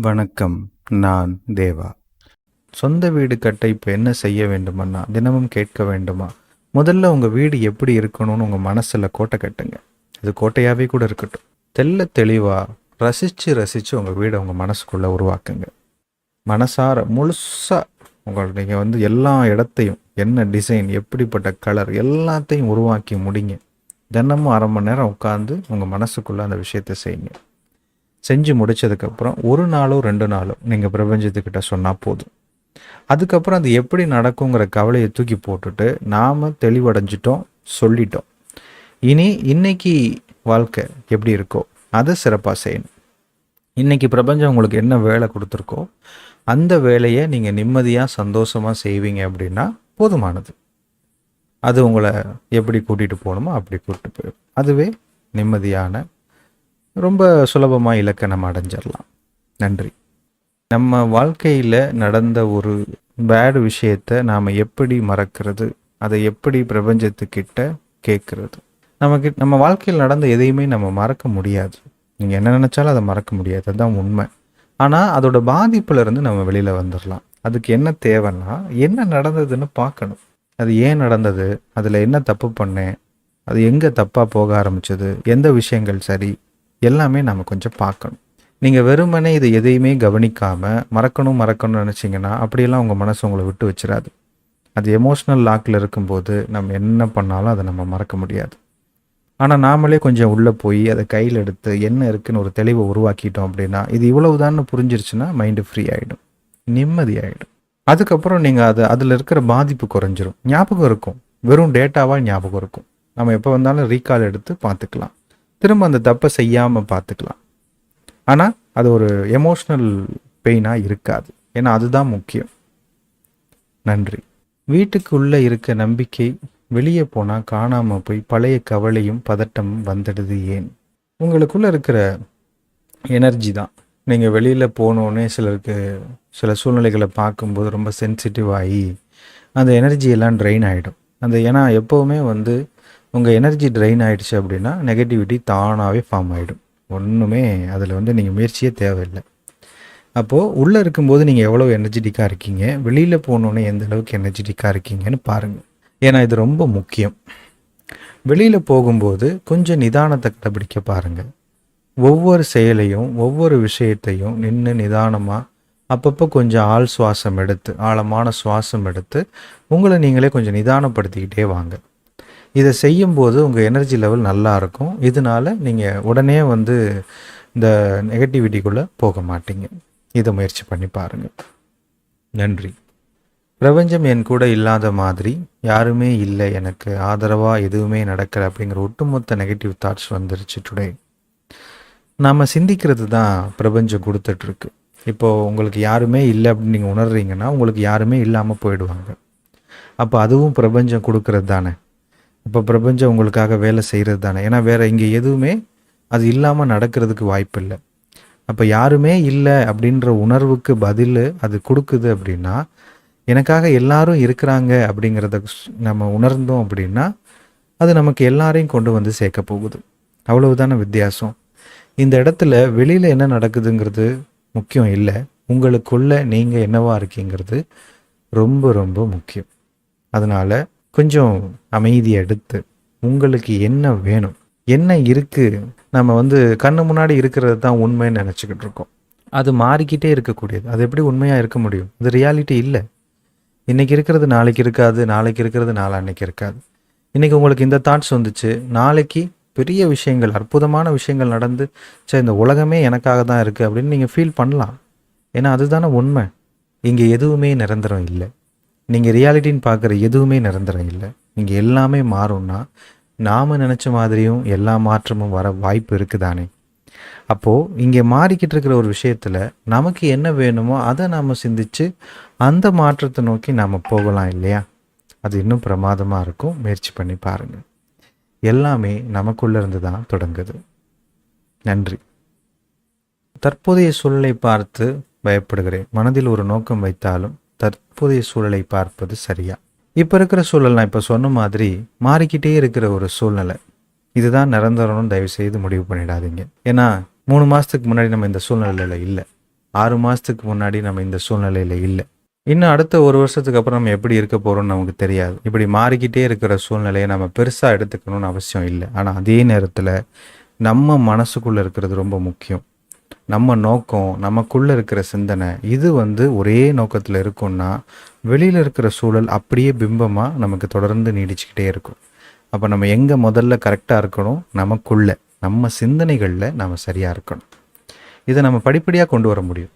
வணக்கம் நான் தேவா. சொந்த வீடு கட்ட இப்போ என்ன செய்ய வேண்டுமன்னா தினமும் கேட்க வேண்டுமா? முதல்ல உங்கள் வீடு எப்படி இருக்கணும்னு உங்கள் மனசில் கோட்டை கட்டுங்க. அது கோட்டையாகவே கூட இருக்கட்டும். தெள்ள தெளிவாக ரசித்து ரசித்து உங்கள் வீடை உங்கள் மனசுக்குள்ளே உருவாக்குங்க. மனசார முழுசாக உங்கள் நீங்கள் வந்து எல்லா இடத்தையும் என்ன டிசைன் எப்படிப்பட்ட கலர் எல்லாத்தையும் உருவாக்கி முடிங்க. தினமும் அரை மணி நேரம் உட்காந்து உங்கள் மனசுக்குள்ளே அந்த விஷயத்தை செய்யுங்க. செஞ்சு முடிச்சதுக்கப்புறம் ஒரு நாளோ ரெண்டு நாளோ நீங்கள் பிரபஞ்சத்துக்கிட்ட சொன்னால் போதும். அதுக்கப்புறம் அது எப்படி நடக்குங்கிற கவலையை தூக்கி போட்டுட்டு நாம் தெளிவடைஞ்சிட்டோம் சொல்லிட்டோம். இனி இன்னைக்கு வாழ்க்கை எப்படி இருக்கோ அதை சிறப்பாக செய்யணும். இன்னைக்கு பிரபஞ்சம் உங்களுக்கு என்ன வேலை கொடுத்துருக்கோ அந்த வேலையை நீங்கள் நிம்மதியாக சந்தோஷமாக செய்வீங்க அப்படின்னா போதுமானது. அது உங்களை எப்படி கூட்டிகிட்டு போகணுமோ அப்படி கூட்டிட்டு போயிடும். அதுவே நிம்மதியான ரொம்ப சுலபமாக இலக்கை நம்ம அடைஞ்சிடலாம் நன்றி. நம்ம வாழ்க்கையில் நடந்த ஒரு பேடு விஷயத்தை நாம் எப்படி மறக்கிறது? அதை எப்படி பிரபஞ்சத்துக்கிட்ட கேட்குறது நமக்கு நம்ம வாழ்க்கையில் நடந்த எதையுமே நம்ம மறக்க முடியாது. நீங்கள் என்ன நினச்சாலும் அதை மறக்க முடியாது. அதுதான் உண்மை. ஆனால் அதோட பாதிப்புலேருந்து நம்ம வெளியில் வந்துடலாம் அதுக்கு என்ன தேவைன்னா என்ன நடந்ததுன்னு பார்க்கணும். அது ஏன் நடந்தது? அதில் என்ன தப்பு பண்ணேன்? அது எங்கே தப்பாக போக ஆரம்பிச்சது? எந்த விஷயங்கள் சரி? எல்லாமே நம்ம கொஞ்சம் பார்க்கணும். நீங்கள் வெறுமனே இது எதையுமே கவனிக்காமல் மறக்கணும் மறக்கணும்னு நினச்சிங்கன்னா அப்படியெல்லாம் உங்கள் மனசு உங்களை விட்டு வச்சிடாது அது எமோஷ்னல் லாக்கில் இருக்கும்போது நம்ம என்ன பண்ணாலும் அதை நம்ம மறக்க முடியாது. ஆனால் நாமளே கொஞ்சம் உள்ளே போய் அதை கையில் எடுத்து என்ன இருக்குன்னு ஒரு தெளிவை உருவாக்கிட்டோம் அப்படின்னா இது இவ்வளவுதான்னு புரிஞ்சிருச்சுன்னா மைண்டு ஃப்ரீ ஆகிடும் நிம்மதி ஆகிடும் அதுக்கப்புறம் நீங்கள் அது அதில் இருக்கிற பாதிப்பு குறைஞ்சிரும். ஞாபகம் இருக்கும். வெறும் டேட்டாவாக ஞாபகம் இருக்கும். நம்ம எப்போ வந்தாலும் ரீகால் எடுத்து பார்த்துக்கலாம். திரும்ப அந்த தப்பை செய்யாமல் பார்த்துக்கலாம். ஆனால் அது ஒரு எமோஷ்னல் பெயினாக இருக்காது. ஏன்னா அதுதான் முக்கியம். நன்றி. வீட்டுக்குள்ளே இருக்க நம்பிக்கை வெளியே போனால் காணாமல் போய் பழைய கவலையும் பதட்டமும் வந்துடுது ஏன்? உங்களுக்குள்ளே இருக்கிற எனர்ஜி தான். நீங்கள் வெளியில் போனோடனே சிலருக்கு சில சூழ்நிலைகளை பார்க்கும்போது ரொம்ப சென்சிட்டிவ் ஆகி அந்த எனர்ஜி எல்லாம் ட்ரெயின் ஆகிடும் அந்த ஏன்னா எப்போவுமே வந்து உங்கள் எனர்ஜி ட்ரெயின் ஆகிடுச்சு அப்படின்னா நெகட்டிவிட்டி தானாகவே ஃபார்ம் ஆகிடும் ஒன்றுமே அதில் வந்து நீங்கள் முயற்சியே தேவையில்லை. அப்போது உள்ளே இருக்கும்போது நீங்கள் எவ்வளோ எனர்ஜெட்டிக்காக இருக்கீங்க? வெளியில் போனோன்னே எந்த அளவுக்கு எனர்ஜெட்டிக்காக இருக்கீங்கன்னு பாருங்கள் ஏன்னா இது ரொம்ப முக்கியம். வெளியில் போகும்போது கொஞ்சம் நிதானத்தை கடைபிடிக்க பாருங்கள் ஒவ்வொரு செயலையும் ஒவ்வொரு விஷயத்தையும் நின்று நிதானமாக அப்பப்போ கொஞ்சம் ஆள் சுவாசம் எடுத்து ஆழமான சுவாசம் எடுத்து உங்களை நீங்களே கொஞ்சம் நிதானப்படுத்திக்கிட்டே வாங்க. இதை செய்யும்போது உங்கள் எனர்ஜி லெவல் நல்லா இருக்கும். இதனால நீங்கள் உடனே வந்து இந்த நெகட்டிவிட்டிக்குள்ளே போக மாட்டீங்க. இதை முயற்சி பண்ணி பாருங்கள் நன்றி. பிரபஞ்சம் என் கூட இல்லாத மாதிரி யாருமே இல்லை எனக்கு. ஆதரவாக எதுவுமே நடக்கலை அப்படிங்கிற ஒட்டுமொத்த நெகட்டிவ் தாட்ஸ் வந்துருச்சு டுடே நாம் சிந்திக்கிறது தான் பிரபஞ்சம் கொடுத்துட்ருக்கு. இப்போது உங்களுக்கு யாருமே இல்லை அப்படின்னு நீங்கள் உணர்றீங்கன்னா உங்களுக்கு யாருமே இல்லாமல் போயிடுவாங்க. அப்போ அதுவும் பிரபஞ்சம் கொடுக்கறது தானே? இப்போ பிரபஞ்சம் உங்களுக்காக வேலை செய்கிறது தானே. ஏன்னா வேறு இங்கே எதுவுமே அது இல்லாமல் நடக்கிறதுக்கு வாய்ப்பு இல்லை அப்போ யாருமே இல்லை அப்படின்ற உணர்வுக்கு பதில் அது கொடுக்குது அப்படின்னா எனக்காக எல்லாரும் இருக்கிறாங்க அப்படிங்கிறத நம்ம உணர்ந்தோம் அப்படின்னா அது நமக்கு எல்லாரையும் கொண்டு வந்து சேர்க்க போகுது. அவ்வளவுதான வித்தியாசம். இந்த இடத்துல வெளியில் என்ன நடக்குதுங்கிறது முக்கியம் இல்லை. உங்களுக்குள்ள நீங்கள் என்னவா இருக்கீங்கிறது ரொம்ப ரொம்ப முக்கியம். அதனால் கொஞ்சம் அமைதியை எடுத்து உங்களுக்கு என்ன வேணும்? என்ன இருக்குது நம்ம வந்து கண்ணு முன்னாடி இருக்கிறது தான் உண்மைன்னு நினச்சிக்கிட்டு இருக்கோம். அது மாறிக்கிட்டே இருக்கக்கூடியது. அது எப்படி உண்மையாக இருக்க முடியும்? அது ரியாலிட்டி இல்லை. இன்றைக்கி இருக்கிறது நாளைக்கு இருக்காது நாளைக்கு இருக்கிறது நாளான்னைக்கு இருக்காது. இன்றைக்கி உங்களுக்கு இந்த தாட்ஸ் வந்துச்சு. நாளைக்கு பெரிய விஷயங்கள் அற்புதமான விஷயங்கள் நடந்து சரி இந்த உலகமே எனக்காக தான் இருக்குது அப்படின்னு நீங்கள் ஃபீல் பண்ணலாம். ஏன்னா அதுதானே உண்மை. இங்கே எதுவுமே நிரந்தரம் இல்லை. நீங்கள் ரியாலிட்டின்னு பார்க்குற எதுவுமே நிரந்தரம் இல்லை. நீங்கள் எல்லாமே மாறும்னா நாம் நினச்ச மாதிரியும் எல்லா மாற்றமும் வர வாய்ப்பு இருக்குதானே? அப்போது இங்கே மாறிக்கிட்டு இருக்கிற ஒரு விஷயத்தில் நமக்கு என்ன வேணுமோ அதை நாம் சிந்திச்சு அந்த மாற்றத்தை நோக்கி நாம் போகலாம் இல்லையா? அது இன்னும் பிரமாதமாக இருக்கும். முயற்சி பண்ணி பாருங்கள் எல்லாமே நமக்குள்ளேருந்து தான் தொடங்குது. நன்றி. தற்போதைய சூழலை பார்த்து பயப்படுகிறேன். மனதில் ஒரு நோக்கம் வைத்தாலும் தற்போதைய சூழலை பார்ப்பது சரியா? இப்போ இருக்கிற சூழல் நான் இப்போ சொன்ன மாதிரி மாறிக்கிட்டே இருக்கிற ஒரு சூழ்நிலை. இதுதான் நிரந்தரம்னு தயவு செய்து முடிவு பண்ணிடாதீங்க. ஏன்னா மூணு மாதத்துக்கு முன்னாடி நம்ம இந்த சூழ்நிலையில் இல்லை. ஆறு மாதத்துக்கு முன்னாடி நம்ம இந்த சூழ்நிலையில் இல்லை. இன்னும் அடுத்த ஒரு வருஷத்துக்கு அப்புறம் நம்ம எப்படி இருக்க போகிறோம்னு நமக்கு தெரியாது. இப்படி மாறிக்கிட்டே இருக்கிற சூழ்நிலையை நம்ம பெருசாக எடுத்துக்கணும்னு அவசியம் இல்லை. ஆனால் அதே நேரத்தில் நம்ம மனசுக்குள்ளே இருக்கிறது ரொம்ப முக்கியம். நம்ம நோக்கம் நமக்குள்ளே இருக்கிற சிந்தனை இது வந்து ஒரே நோக்கத்தில் இருக்கும்னா வெளியில் இருக்கிற சூழல் அப்படியே பிம்பமாக நமக்கு தொடர்ந்து நீடிச்சுக்கிட்டே இருக்கும். அப்போ நம்ம எங்கே முதல்ல கரெக்டாக இருக்கணும்? நமக்குள்ள நம்ம சிந்தனைகளில் நம்ம சரியாக இருக்கணும். இதை நம்ம படிப்படியாக கொண்டு வர முடியும்.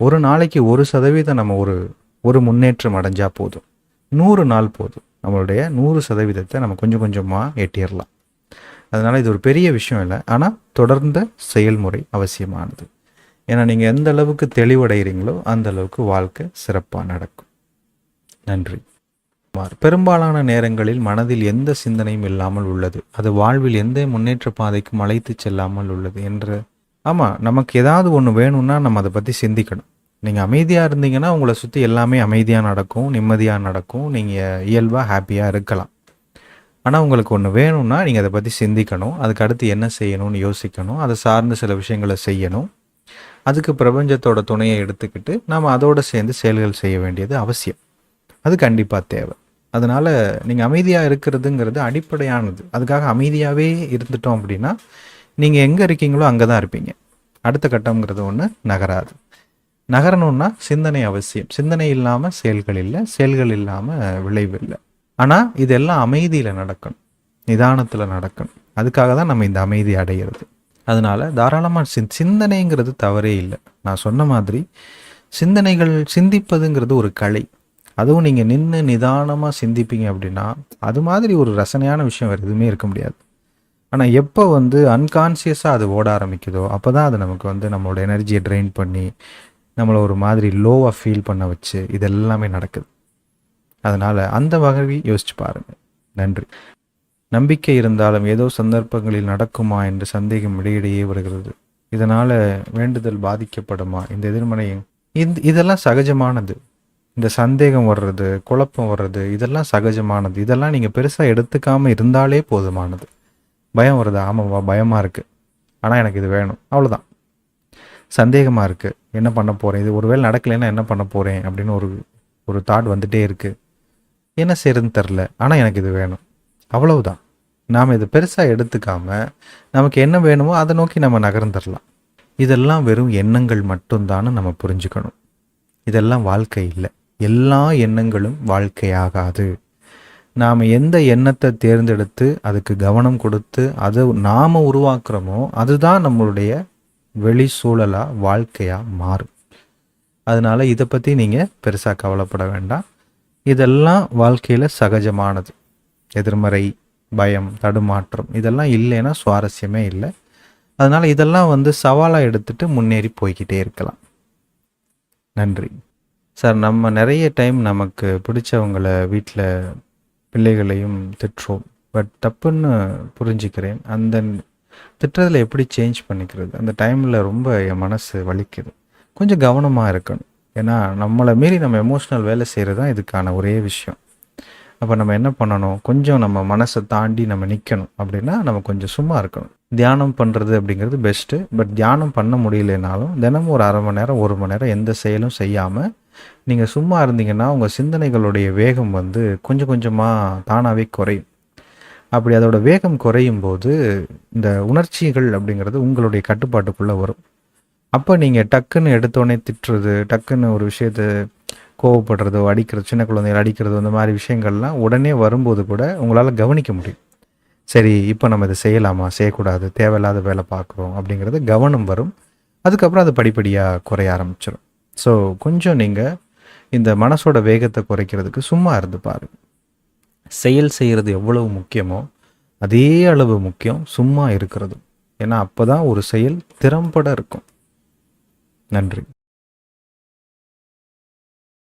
ஒரு நாளைக்கு ஒரு சதவீதம் நம்ம ஒரு ஒரு முன்னேற்றம் அடைஞ்சால் போதும். நூறு நாள் போதும். நம்மளுடைய நூறு சதவீதத்தை நம்ம கொஞ்சம் கொஞ்சமாக எட்டிடலாம் அதனால் இது ஒரு பெரிய விஷயம் இல்லை. ஆனால் தொடர்ந்த செயல்முறை அவசியமானது. ஏன்னா நீங்கள் எந்த அளவுக்கு தெளிவடைகிறீங்களோ அந்த அளவுக்கு வாழ்க்கை சிறப்பாக நடக்கும். நன்றி. பெரும்பாலான நேரங்களில் மனதில் எந்த சிந்தனையும் இல்லாமல் உள்ளது. அது வாழ்வில் எந்த முன்னேற்ற பாதைக்கும் அழைத்து செல்லாமல் உள்ளது என்று ஆமாம் நமக்கு ஏதாவது ஒன்று வேணும்னா நம்ம அதை பற்றி சிந்திக்கணும். நீங்கள் அமைதியாக இருந்தீங்கன்னா உங்களை சுற்றி எல்லாமே அமைதியாக நடக்கும் நிம்மதியாக நடக்கும். நீங்கள் இயல்பாக ஹாப்பியாக இருக்கலாம். ஆனால் உங்களுக்கு ஒன்று வேணும்னா நீங்கள் அதை பற்றி சிந்திக்கணும். அதுக்கு அடுத்து என்ன செய்யணும்னு யோசிக்கணும். அதை சார்ந்த சில விஷயங்களை செய்யணும். அதுக்கு பிரபஞ்சத்தோட துணையை எடுத்துக்கிட்டு நாம் அதோடு சேர்ந்து செயல்கள் செய்ய வேண்டியது அவசியம். அது கண்டிப்பாக தேவை. அதனால் நீங்கள் அமைதியாக இருக்கிறதுங்கிறது அடிப்படையானது. அதுக்காக அமைதியாகவே இருந்துட்டோம் அப்படின்னா நீங்கள் எங்கே இருக்கீங்களோ அங்கே தான் இருப்பீங்க. அடுத்த கட்டம்ங்கிறது ஒன்று நகராது. நகரணும்னா சிந்தனை அவசியம். சிந்தனை இல்லாமல் செயல்கள் இல்லை. செயல்கள் இல்லாமல் விளைவு இல்லை. ஆனால் இதெல்லாம் அமைதியில் நடக்கணும். நிதானத்தில் நடக்கணும். அதுக்காக தான் நம்ம இந்த அமைதி அடைகிறது அதனால் தாராளமாக சிந் சிந்தனைங்கிறது தவறே இல்லை. நான் சொன்ன மாதிரி சிந்தனைகள் சிந்திப்பதுங்கிறது ஒரு கலை. அதுவும் நீங்கள் நின்று நிதானமாக சிந்திப்பீங்க அப்படின்னா அது மாதிரி ஒரு ரசனையான விஷயம் வேறு எதுவுமே இருக்க முடியாது. ஆனால் எப்போ வந்து அன்கான்சியஸாக அது ஓட ஆரம்பிக்குதோ அப்போ தான் அது நமக்கு வந்து நம்மளோட எனர்ஜியை ட்ரெயின் பண்ணி நம்மளை ஒரு மாதிரி லோவாக ஃபீல் பண்ண வச்சு இதெல்லாமே நடக்குது. அதனால் அந்த வகையில் யோசிச்சு பாருங்கள் நன்றி. நம்பிக்கை இருந்தாலும் ஏதோ சந்தர்ப்பங்களில் நடக்குமா என்று சந்தேகம் இடையிடையே வருகிறது. இதனால் வேண்டுதல் பாதிக்கப்படுமா? இந்த எதிர்மனை இந்த இதெல்லாம் சகஜமானது. இந்த சந்தேகம் வர்றது குழப்பம் வர்றது இதெல்லாம் சகஜமானது. இதெல்லாம் நீங்கள் பெருசாக எடுத்துக்காமல் இருந்தாலே போதுமானது. பயம் வருது? ஆமாவா பயமாக இருக்குது ஆனால் எனக்கு இது வேணும். அவ்வளோதான் சந்தேகமாக இருக்குது என்ன பண்ண போகிறேன் இது ஒருவேளை நடக்கலைன்னா என்ன பண்ண போகிறேன் அப்படின்னு ஒரு ஒரு தாட் வந்துகிட்டே இருக்குது என்ன செய்யறதுன்னு தெரில. ஆனால் எனக்கு இது வேணும். அவ்வளவுதான். நாம் இது பெருசாக எடுத்துக்காமல் நமக்கு என்ன வேணுமோ அதை நோக்கி நம்ம நகர்ந்துடலாம் இதெல்லாம் வெறும் எண்ணங்கள் மட்டும்தான்னு நம்ம புரிஞ்சுக்கணும். இதெல்லாம் வாழ்க்கை இல்லை. எல்லா எண்ணங்களும் வாழ்க்கையாகாது. நாம் எந்த எண்ணத்தை தேர்ந்தெடுத்து அதுக்கு கவனம் கொடுத்து அதை நாம் உருவாக்குறோமோ அதுதான் நம்மளுடைய வெளி சூழலாக வாழ்க்கையாக மாறும். அதனால் இதை பற்றி நீங்கள் பெருசாக கவலைப்பட வேண்டாம். இதெல்லாம் வாழ்க்கையில் சகஜமானது. எதிர்மறை பயம் தடுமாற்றம் இதெல்லாம் இல்லைன்னா சுவாரஸ்யமே இல்லை. அதனால் இதெல்லாம் வந்து சவாலாக எடுத்துகிட்டு முன்னேறி போய்கிட்டே இருக்கலாம். நன்றி. சார் நம்ம நிறைய டைம் நமக்கு பிடிச்சவங்கள வீட்டில் பிள்ளைகளையும் திட்டுறோம். பட் தப்புன்னு புரிஞ்சுக்கிறேன். அந்த திட்டத்தில் எப்படி சேஞ்ச் பண்ணிக்கிறது? அந்த டைமில் ரொம்ப என் மனசு வலிக்குது. கொஞ்சம் கவனமாக இருக்கணும். ஏன்னா நம்மளை மீறி நம்ம எமோஷ்னல் வேலை செய்கிறது தான் இதுக்கான ஒரே விஷயம். அப்போ நம்ம என்ன பண்ணணும்? கொஞ்சம் நம்ம மனசை தாண்டி நம்ம நிற்கணும் அப்படின்னா நம்ம கொஞ்சம் சும்மா இருக்கணும். தியானம் பண்ணுறது அப்படிங்கிறது பெஸ்ட்டு பட் தியானம் பண்ண முடியலனாலும் தினமும் ஒரு அரை மணி நேரம் ஒரு மணி நேரம் எந்த செயலும் செய்யாமல் நீங்கள் சும்மா இருந்தீங்கன்னா உங்கள் சிந்தனைகளுடைய வேகம் வந்து கொஞ்சம் கொஞ்சமாக தானாகவே குறையும். அப்படி அதோட வேகம் குறையும் போது இந்த உணர்ச்சிகள் அப்படிங்கிறது உங்களுடைய கட்டுப்பாட்டுக்குள்ளே வரும். அப்போ நீங்கள் டக்குன்னு எடுத்தோடனே திட்டுறது டக்குன்னு ஒரு விஷயத்த கோவப்படுறதோ அடிக்கிறது சின்ன குழந்தைகள் அடிக்கிறதோ இந்த மாதிரி விஷயங்கள்லாம் உடனே வரும்போது கூட உங்களால் கவனிக்க முடியும். சரி இப்போ நம்ம இதை செய்யலாமா? செய்யக்கூடாது. தேவையில்லாத வேலை பார்க்குறோம் அப்படிங்கிறது கவனம் வரும். அதுக்கப்புறம் அது படிப்படியாக குறைய ஆரம்பிச்சிடும் ஸோ கொஞ்சம் நீங்கள் இந்த மனசோட வேகத்தை குறைக்கிறதுக்கு சும்மா இருந்து பாருங்கள் செயல் செய்கிறது எவ்வளவு முக்கியமோ அதே அளவு முக்கியம் சும்மா இருக்கிறதும். ஏன்னா அப்போ தான் ஒரு செயல் திறம்பட இருக்கும். நன்றி.